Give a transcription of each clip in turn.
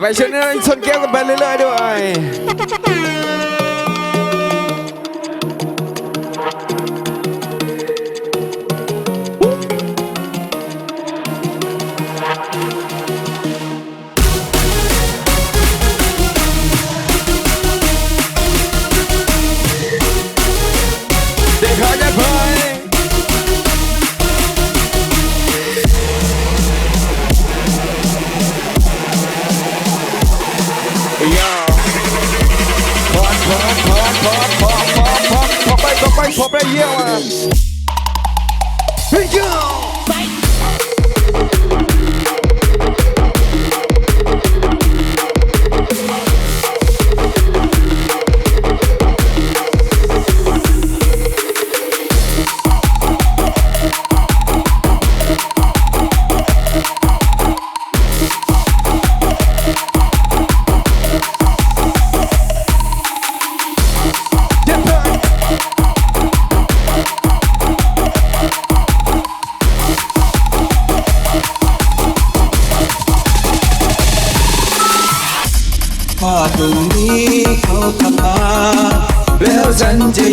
ไปชนชนแก้วกันไปเรื่อยๆด้วย Pobre é ela. Vem!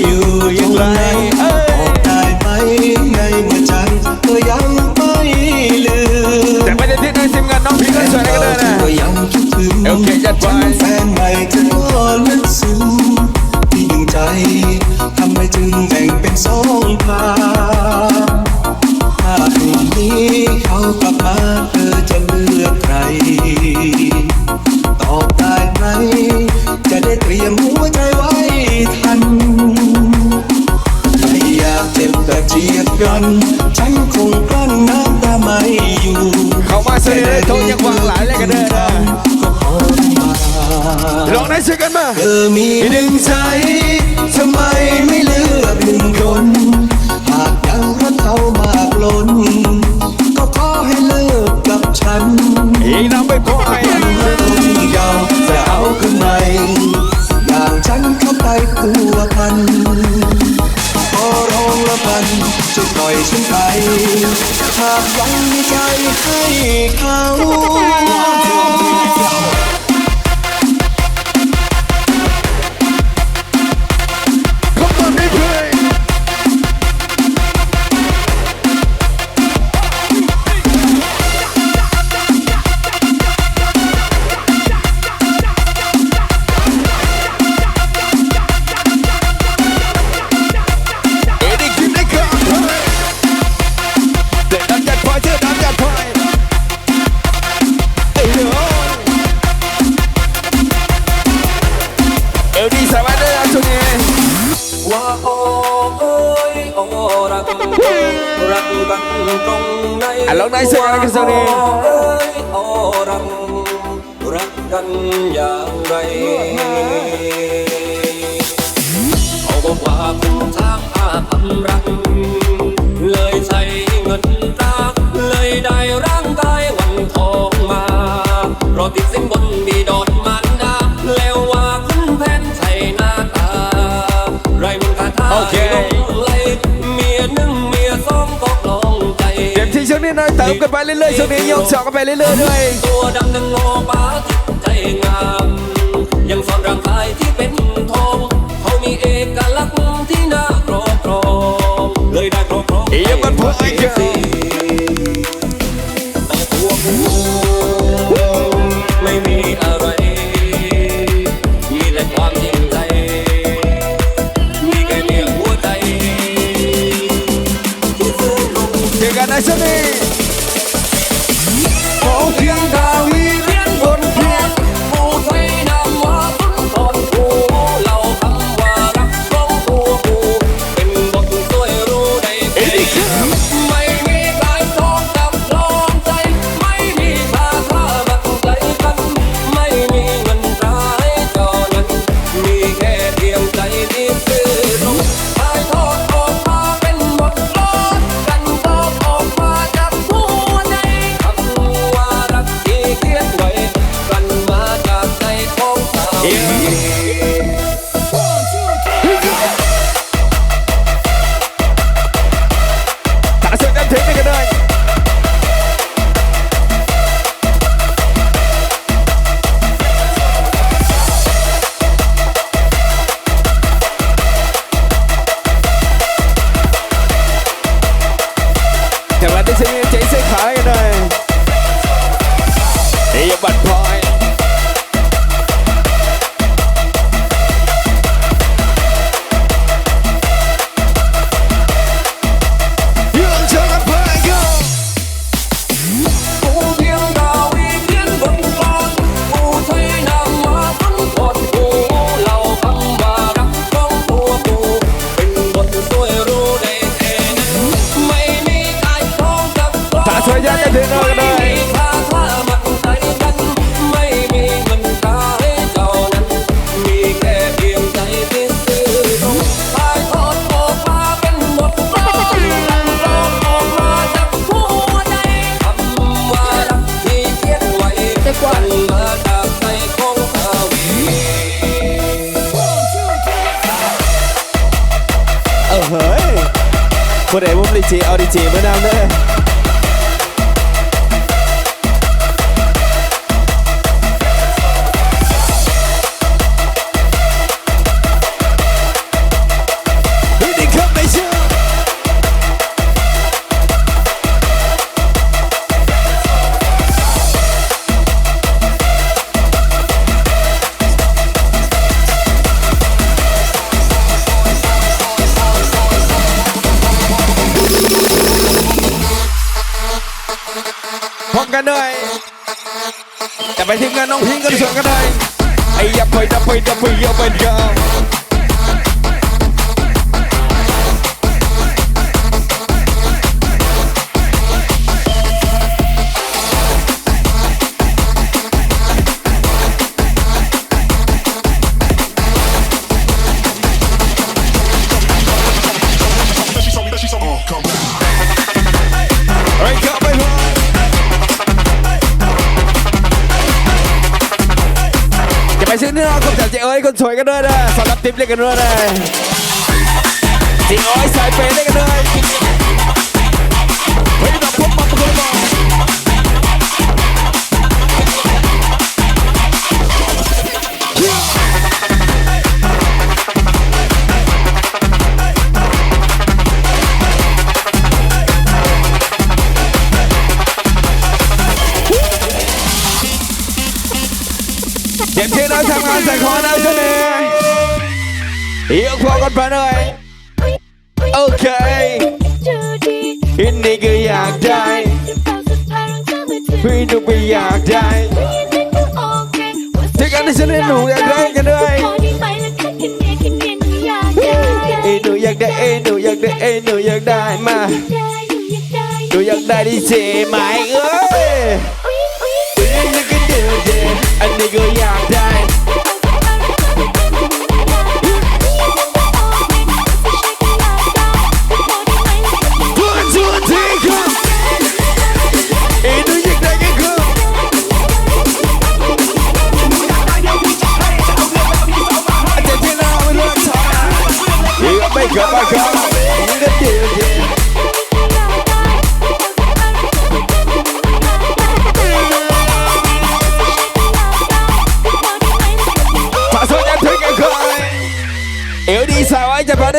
อยู่อย่างไรบอกได้ไหมในเมื่อใจก็ยังไม่ลืมแต่ไม่ได้ทิ้งให้ทีมงานน้องพี่ก็สวยกันเลยนะก็ยังคิดถึงโอเคจัดไปฉันแฟนใหม่เธอก็ลึกซึ้งที่ดึงใจทำไมจึงแบ่งเป็นสองทา ลองได้ช่วยกันมาเธอมีหนึ่งใจทำไมไม่เลือกหนึ่งคน หากยังรักเขามากล้น ก็ขอให้เลิกกับฉันอีน้ำไปพอให้คนเก่าจะเอาขึ้นใหม่อย่างฉันเข้าไปพัวพันขอร้องละพันช่วยปล่อยฉันไปหากยังมีใจให้เขาเขา ติมกันไปเรื่อยๆช่วงนี้ยกสองกันไปเรื่อยๆด้วยตัวดำนังโง่ป้าจิตใจงาม ยังสอนร่างกายที่เป็นทองเขามีเอกลักษณ์ที่น่าครอบครองเลยได้ครอบครองเอี่ยมมันพอไอ้เจ้า But it, we won't let audit it, we're down there. ทีมงานน้องพิงกันเสือกันเลยไอ้ยับไปดับไปดับไปยับไปยับ สวยกันด้วยนะสำหรับติ๊บเล็กกันด้วยนะจิงอ้อยสายเปรย์เล็กกันด้วย เอ้ยหนูอยากได้มาหนูอยากได้ดีเจไหมเอ้ยอันนี้ก็อยากได้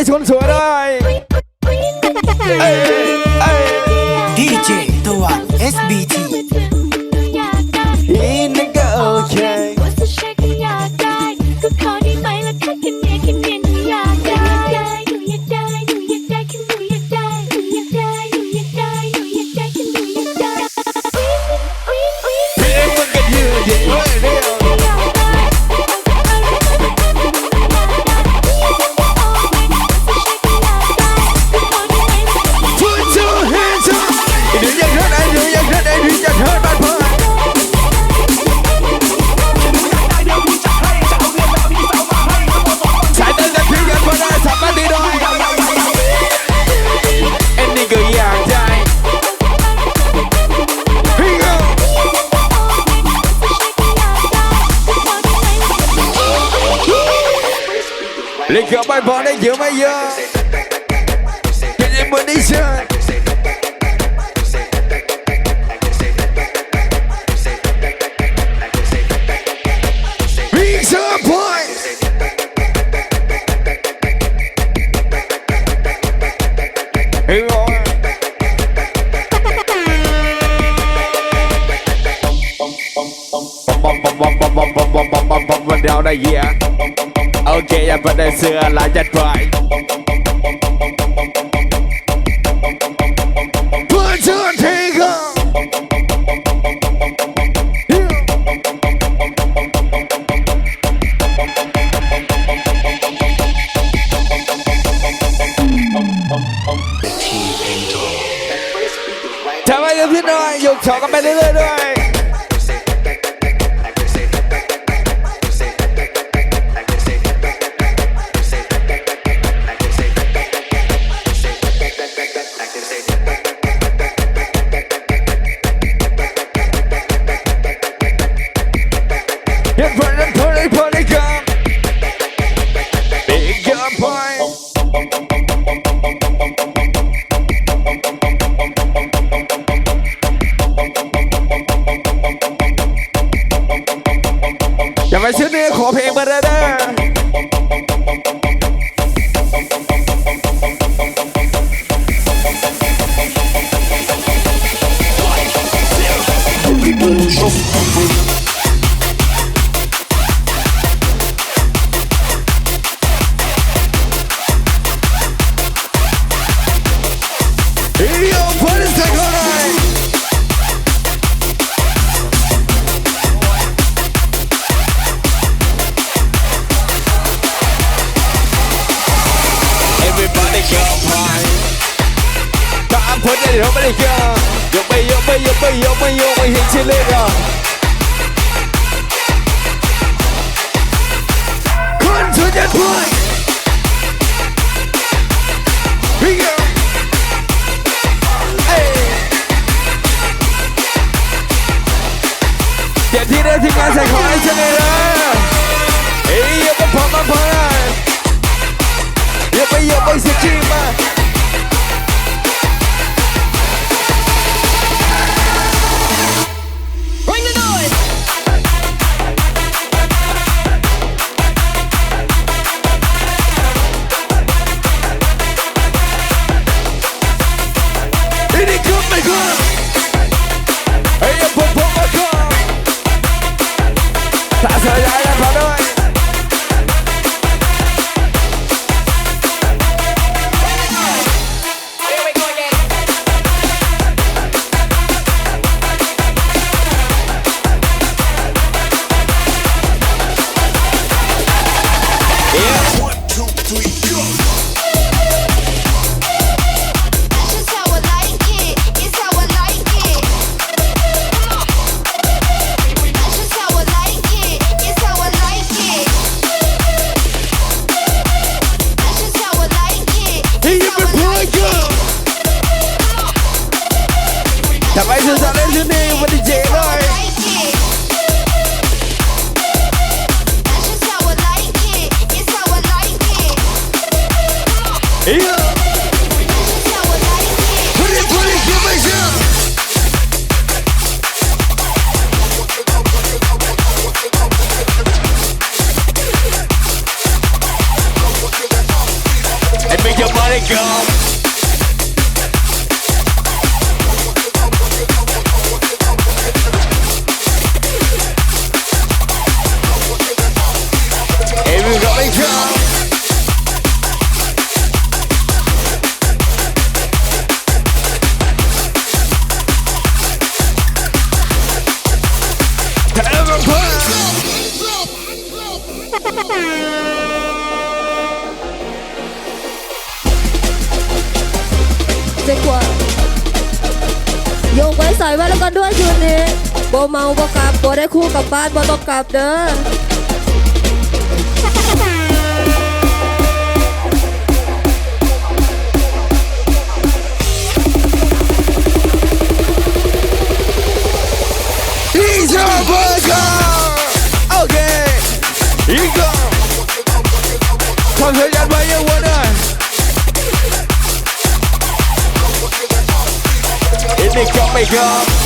ชนสวยได้ดีเจตะวัน S B G Gabai Bonnet, you're my young. Can you put this on? Here we go. down there, yeah ok em vẫn đời xưa là nhất vậy Chào anh em biết rồi, dùng chó các bé đến đây rồi my boy จ็กว่โยกไว้ใส่ไว้แล้วกันด้วยคืนนี้บ่เมาบ่กลับบ่ได้คู่กับบ้านบ่ต้องกลับเด้อ一个，创业人。make up, make up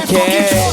Okay.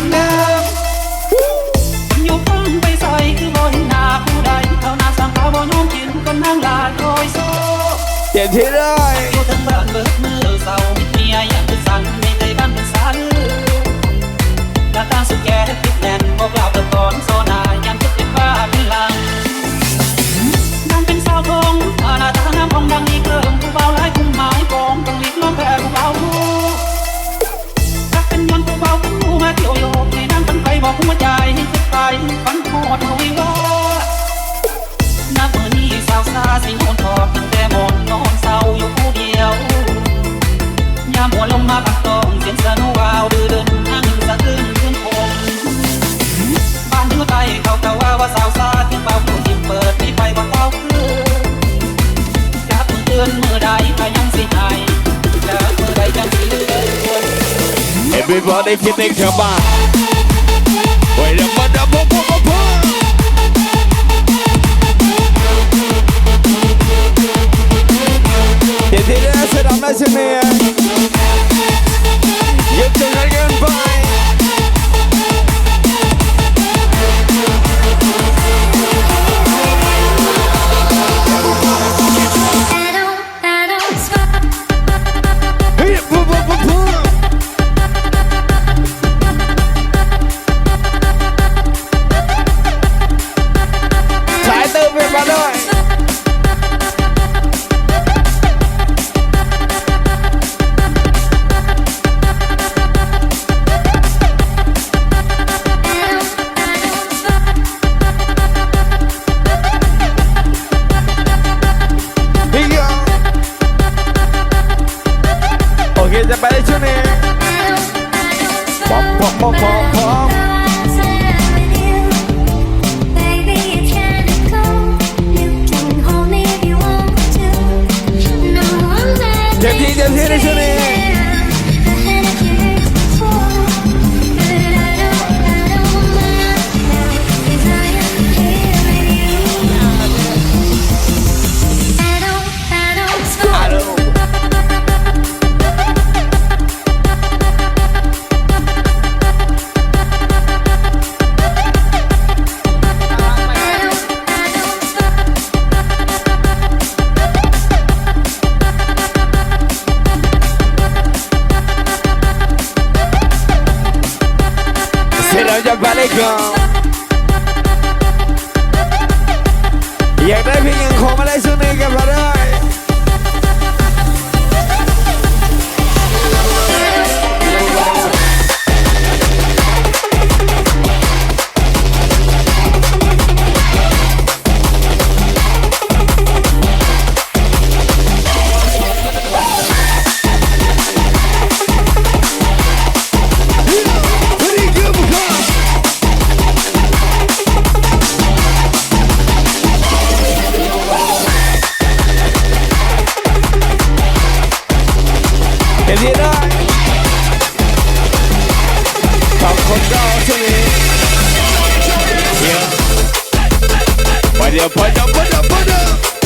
คนเดิมอยู่คนไปใส่คือบอนหน้าผู้ใดเท่านาสังขาบ่น้องกินก็นั่งลาดโดยโซ่เจ็บที่ได้ if you think you're bad. Yeah, baby, you can call me like komalayısın ne yaparım. If you like. Yeah. Put put up, put up, put up.